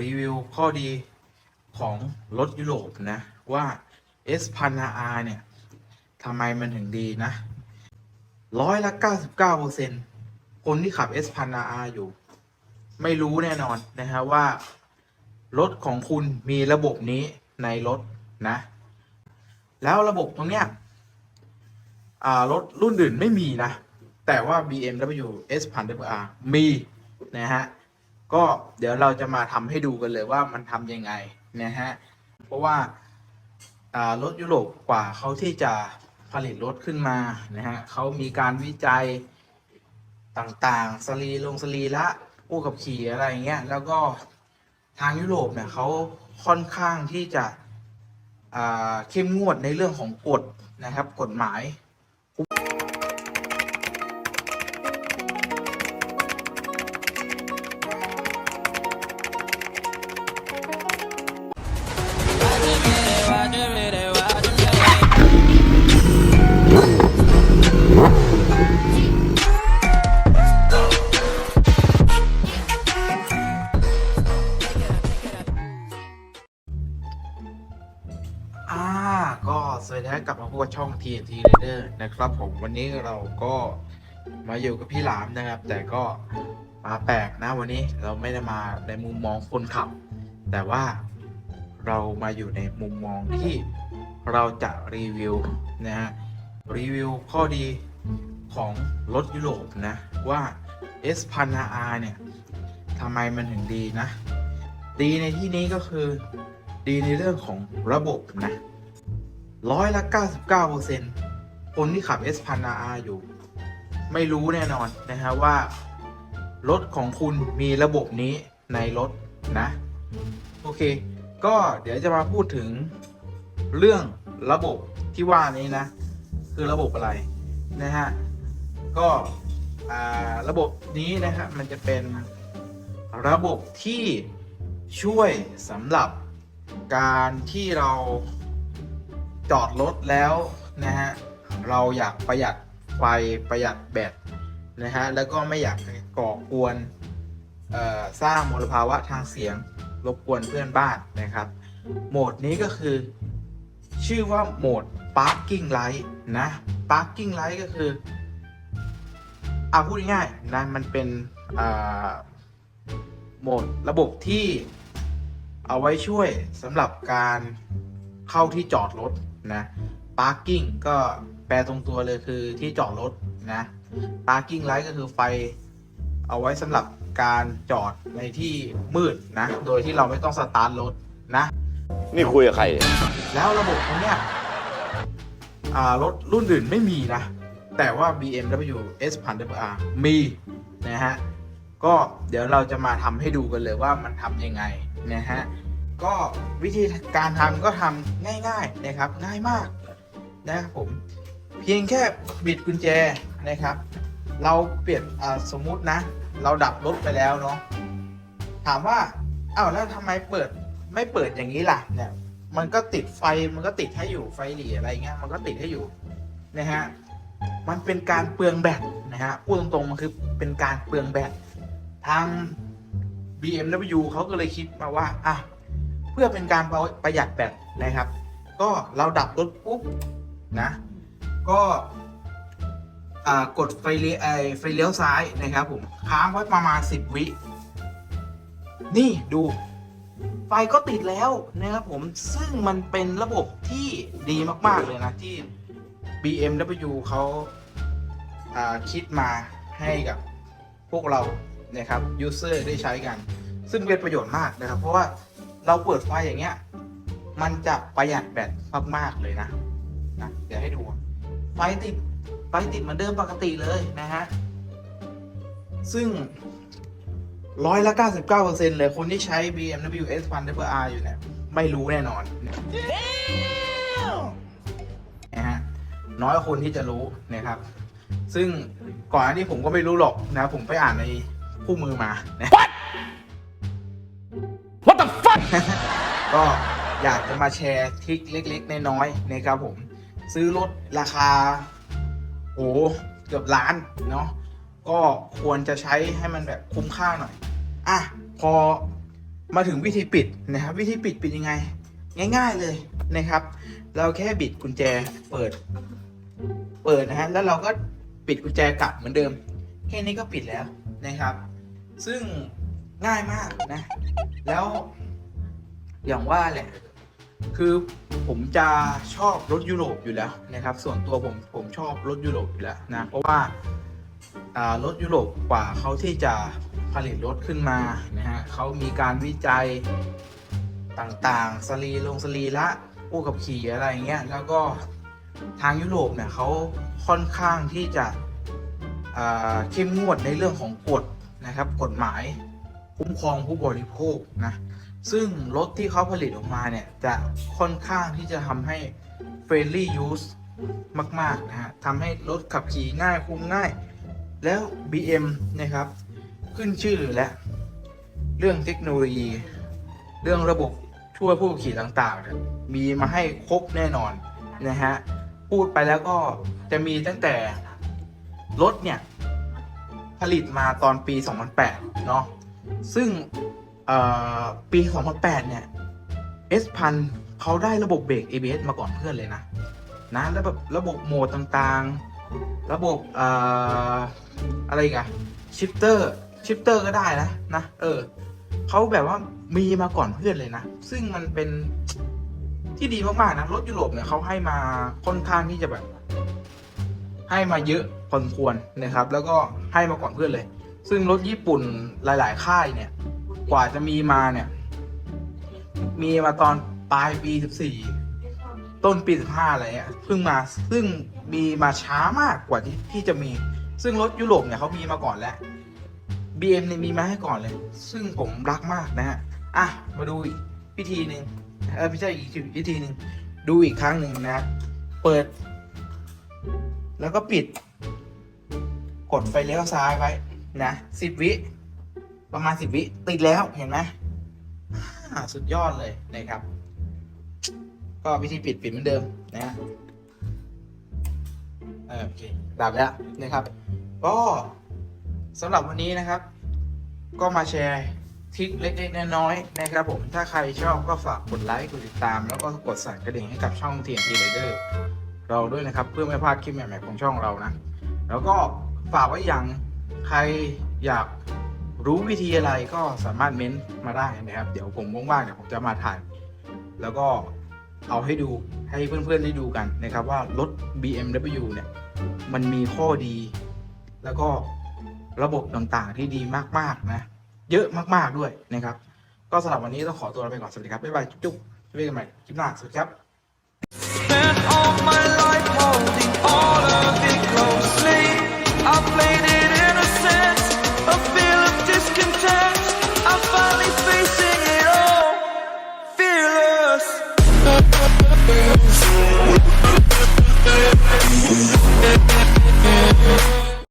รีวิวข้อดีของรถยุโรปนะ ว่า S พัน R เนี่ยทำไมมันถึงดีนะร้อยละ99เปอร์เซ็นคนที่ขับ S พัน R อยู่ ไม่รู้แน่นอนนะฮะว่า รถของคุณมีระบบนี้ในรถนะ แล้วระบบตรงเนี้ยรถรุ่นอื่นไม่มีนะ แต่ว่า BMW S พัน R มีนะฮะ ก็เดี๋ยวเราจะมาทำให้ดูกันเลยว่ามันทำยังไงนะฮะ เพราะว่ารถยุโรปกว่าเขาที่จะผลิตรถขึ้นมานะฮะเขามีการวิจัยต่างๆ สรีลงสรีละผู้ขับขี่อะไรเงี้ย แล้วก็ทางยุโรปเนี่ยเขาค่อนข้างที่จะเข้มงวดในเรื่องของกฎนะครับ กฎหมาย สวัสดีครับกลับมาพบกับช่อง TNT Rider นะครับผมวันนี้เราก็มาอยู่กับพี่หลามนะครับ แต่ก็มาแปลกนะวันนี้เราไม่ได้มาในมุมมองคนขับ แต่ว่าเรามาอยู่ในมุมมองที่เราจะรีวิวนะฮะรีวิวข้อดีของรถยุโรปนะ ว่า S พัน R เนี่ยทำไมมันถึงดีนะ ดีในที่นี้ก็คือดีในเรื่องของระบบนะ ร้อยละ 99เปอร์เซ็นคนที่ขับ S พัน R อยู่ ไม่รู้แน่นอนนะฮะว่า รถของคุณมีระบบนี้ในรถนะ โอเค ก็เดี๋ยวจะมาพูดถึงเรื่องระบบที่ว่านี้นะ คือระบบอะไรนะฮะ ก็ระบบนี้นะฮะมันจะเป็นระบบที่ช่วยสำหรับการที่เรา จอดรถแล้วนะฮะเราอยากประหยัดไฟประหยัดแบตนะฮะแล้วก็ไม่อยากก่อกวนสร้างมลภาวะทางเสียงรบกวนเพื่อนบ้านนะครับ โหมดนี้ก็คือ ชื่อว่าโหมด parking light นะ parking light ก็คือเอาพูดง่ายๆนะมันเป็นโหมดระบบที่เอาไว้ช่วยสำหรับการเข้าที่จอดรถ นะ parking ก็แปลตรงตัวเลยคือที่จอดรถนะ parking light ก็คือไฟเอาไว้สำหรับการจอดในที่มืดนะ โดยที่เราไม่ต้องสตาร์ทรถนะ นี่คุยกับใครเนี่ยแล้วระบบตรงเนี้ยอ่ารถรุ่นอื่นไม่มีนะ แต่ว่า BMW S 1000 WR มี นะฮะ ก็เดี๋ยวเราจะมาทำให้ดูกันเลยว่ามันทำยังไง นะฮะ ก็วิธีการทำก็ทำง่าย ๆนะครับ ง่ายมากนะครับผมเพียงแค่บิดกุญแจนะครับ เราเปลี่ยนสมมุตินะ เราดับรถไปแล้วเนาะถามว่าอ้าวแล้วทำไมเปิดไม่เปิดอย่างนี้ล่ะเนี่ยมันก็ติดไฟมันก็ติดให้อยู่ไฟหลีอะไรเงี้ยมันก็ติดให้อยู่นะฮะมันเป็นการเปลืองแบตนะฮะพูดตรงๆมันคือเป็นการเปลืองแบตทาง BMW เขาก็เลยคิดมาว่าอะ พื่อเป็นการประหยัดแบตนะครับ ก็เราดับรถปุ๊บนะก็กดไฟเลี้ยวไฟเลี้ยวซ้ายนะครับผมค้างไว้ประมาณ 10 วิ นี่ดู ไฟก็ติดแล้วนะครับผมซึ่งมันเป็นระบบที่ดีมาก ๆ เลยนะ ที่ BMW เขาคิดมาให้กับพวกเรานะครับ user ได้ใช้กัน ซึ่งเป็นประโยชน์มากนะครับ เพราะว่า เราเปิดไฟอย่างเงี้ย มันจะประหยัดแบตมากๆเลยนะนะเดี๋ยวให้ดู ไฟติดไฟติดเหมือนเดิมปกติเลยนะฮะ ซึ่งร้อยละ 99%เลยคนที่ใช้ BMW S 1000 WR อยู่เนี่ย ไม่รู้แน่นอนนะฮะน้อยคนที่จะรู้นะครับ ซึ่งก่อนหน้านี้ผมก็ไม่รู้หรอกนะ ผมไปอ่านในคู่มือมานะ ก็อยากจะมาแชร์ทริคเล็กๆน้อยๆนะครับผม ซื้อรถราคาโอ้เกือบล้านเนาะก็ควรจะใช้ให้มันแบบคุ้มค่าหน่อย อะ พอมาถึงวิธีปิดนะครับ วิธีปิดปิดยังไง ง่าย ๆเลยนะครับ เราแค่บิดกุญแจเปิด เปิดนะฮะแล้วเราก็ปิดกุญแจกลับเหมือนเดิม แค่นี้ก็ปิดแล้วนะครับ ซึ่งง่ายมากนะ แล้ว อย่างว่าแหละ คือผมจะชอบรถยุโรปอยู่แล้วนะครับ ส่วนตัวผมผมชอบรถยุโรปอยู่แล้วนะ เพราะว่าอ่ารถยุโรปกว่าเขาที่จะผลิตรถขึ้นมานะฮะเขามีการวิจัยต่างๆ สรีลงสรีละผู้ขับขี่อะไรอย่างเงี้ย แล้วก็ทางยุโรปเนี่ยเขาค่อนข้างที่จะอ่าเข้มงวดในเรื่องของกฎนะครับ กฎหมายคุ้มครองผู้บริโภคนะ ซึ่งรถที่เขาผลิตออกมาเนี่ย จะค่อนข้างที่จะทำให้ friendly use มาก ๆ นะฮะทำให้รถขับขี่ง่ายคุมง่าย แล้ว BM นะครับ ขึ้นชื่อและ เรื่องเทคโนโลยี เรื่องระบบช่วยผู้ขี่ต่างๆ มีมาให้ครบแน่นอน นะฮะ พูดไปแล้วก็จะมีตั้งแต่ รถเนี่ย ผลิตมาตอนปี 2008 เนาะซึ่ง ปี 2008 เนี่ย S พันเขาได้ระบบเบรก ABS มาก่อนเพื่อนเลยนะ นะแล้วแบบระบบโหมดต่างๆ ระบบออะไรกันชิปเตอร์ ชิปเตอร์ก็ได้นะ นะ เออ เขาแบบว่ามีมาก่อนเพื่อนเลยนะ ซึ่งมันเป็นที่ดีมากๆนะ รถยุโรปเนี่ยเขาให้มาค่อนข้างที่จะแบบ ให้มาเยอะพอควรนะครับ แล้วก็ให้มาก่อนเพื่อนเลย ซึ่งรถญี่ปุ่นหลาย ๆ ค่ายเนี่ย กว่าจะมีมาเนี่ย มีมาตอนปลายปี14ต้นปี15อะไรเงี้ยเพิ่งมาซึ่งมีมาช้ามากกว่าที่ที่จะมี ซึ่งรถยุโรปเนี่ยเขามีมาก่อนแล้ว BM เนี่ยมีมาให้ก่อนเลย ซึ่งผมรักมากนะฮะอะมาดูอีกวิธีหนึ่งเออไม่ใช่อีกวิธีหนึ่งดูอีกครั้งหนึ่งนะเปิด แล้วก็ปิด กดไฟเลี้ยวซ้ายไว้นะสิบวิ ประมาณสิบวิติดแล้วเห็นไหมสุดยอดเลยนะครับ ก็วิธีปิดปิดเหมือนเดิมนะโอเคดับแล้วนะครับ ก็สำหรับวันนี้นะครับ ก็มาแชร์ทริคเล็กๆน้อยๆนะครับผมถ้าใครชอบก็ฝากกดไลค์กดติดตาม แล้วก็กดสั่นกระดิ่งให้กับช่อง TNT Rider เราด้วยนะครับ เพื่อไม่พลาดคลิปใหม่ๆของช่องเรานะ แล้วก็ฝากไว้อย่างใครอยาก รู้วิธีอะไรก็สามารถเม้นมาได้นะครับ เดี๋ยวผมว่างๆเนี่ยผมจะมาถ่าย แล้วก็เอาให้ดูให้เพื่อนๆได้ดูกันนะครับ ว่ารถ BMW เนี่ยมันมีข้อดี แล้วก็ระบบต่างๆที่ดีมากๆนะ เยอะมากๆด้วยนะครับ ก็สำหรับวันนี้ต้องขอตัวไปก่อน สวัสดีครับ บ๊ายบาย จุ๊บๆเจอกันใหม่คลิปหน้า สวัสดีครับ